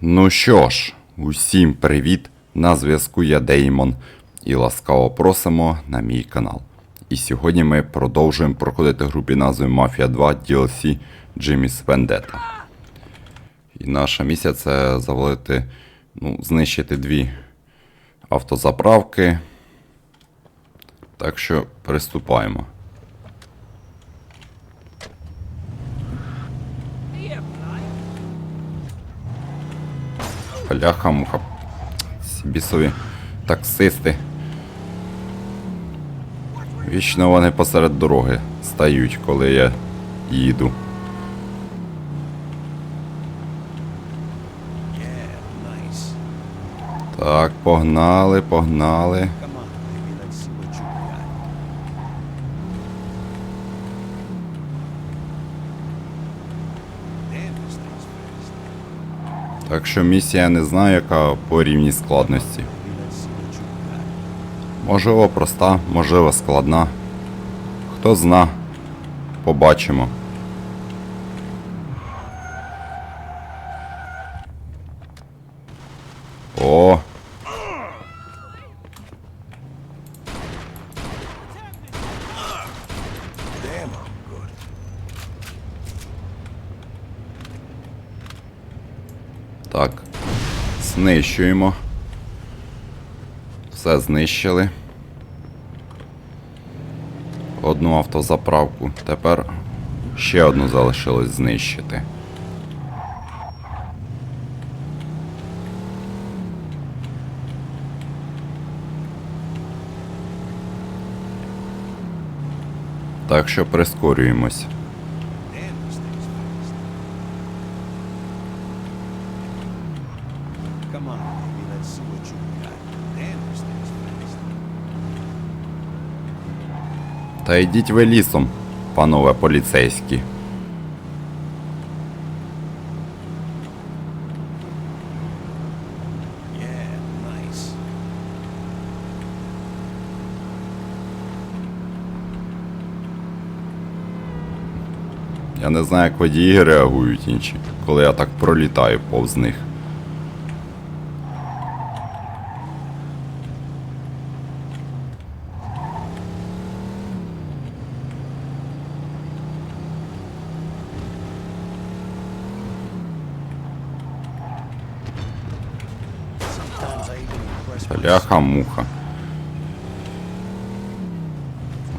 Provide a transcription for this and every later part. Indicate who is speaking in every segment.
Speaker 1: Ну що ж, усім привіт! На зв'язку я Деймон і ласкаво просимо на мій канал. І сьогодні ми продовжуємо проходити гру під назвою Mafia 2 DLC Jimmy's Vendetta. І наша місія це завалити, ну, знищити дві автозаправки. Так що приступаємо. Бляха муха. Ці бісові таксисти. Вічно вони посеред дороги стають, коли я їду. Так, погнали, погнали.
Speaker 2: Come on, baby, let's see what you got. Damn, this thing's fast.
Speaker 1: Так що місія не знаю, яка по рівні складності. Можливо, проста, можливо, складна. Хто зна, побачимо. О!
Speaker 2: Damn, I'm good.
Speaker 1: Так. Знищуємо. Все знищили. Одну автозаправку. Тепер ще одну залишилось знищити. Так що прискорюємось.
Speaker 2: Damn, this thing's fast. Come on, baby, let's see what you got. Damn, this thing's fast.
Speaker 1: Та йдіть ви лісом, панове поліцейські.
Speaker 2: Yeah, nice.
Speaker 1: Я не знаю, як водії реагують інші, коли я так пролітаю повз них.
Speaker 2: Myself.
Speaker 1: Бляха-муха.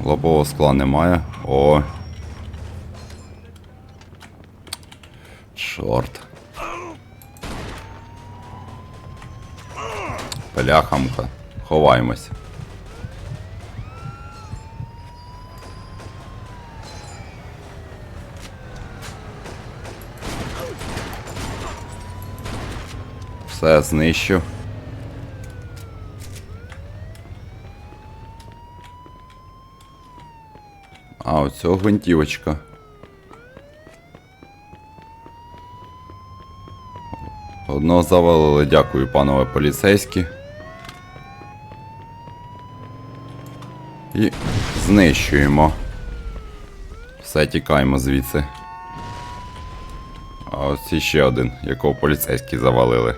Speaker 1: Лобового скла немає. О. Чорт. Бляха-муха. Ховаємось. Все знищив. А, оцього гвинтівочка. Одного завалили, дякую, панове поліцейські. І знищуємо. Все, тікаємо звідси. А ось іще один, якого поліцейські завалили.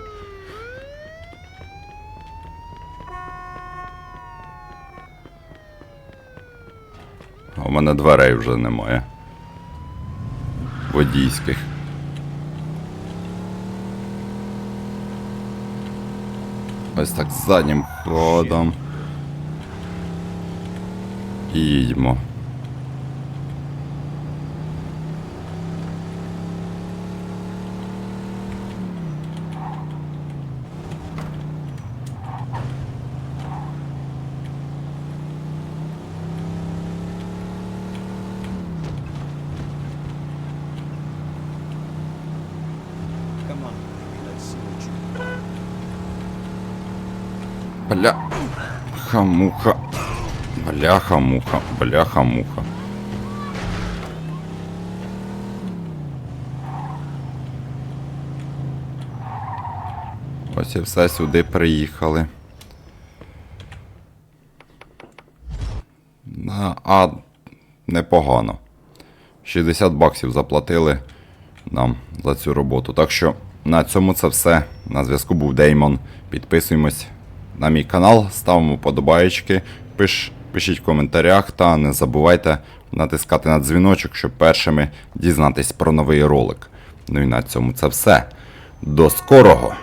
Speaker 1: А у мене дверей вже немає. Водійських. Ось так заднім ходом. І їдьмо.
Speaker 2: Come on, baby, let's see what you got.
Speaker 1: Бля. Хамуха. Бляха-муха. Бляха-муха. Ось і все сюди приїхали. А непогано. 60 баксів заплатили нам за цю роботу. Так що на цьому це все. На зв'язку був Деймон. Підписуємось на мій канал, ставимо подобаєчки, пиш, пишіть в коментарях та не забувайте натискати на дзвіночок, щоб першими дізнатись про новий ролик. Ну і на цьому це все. До скорого!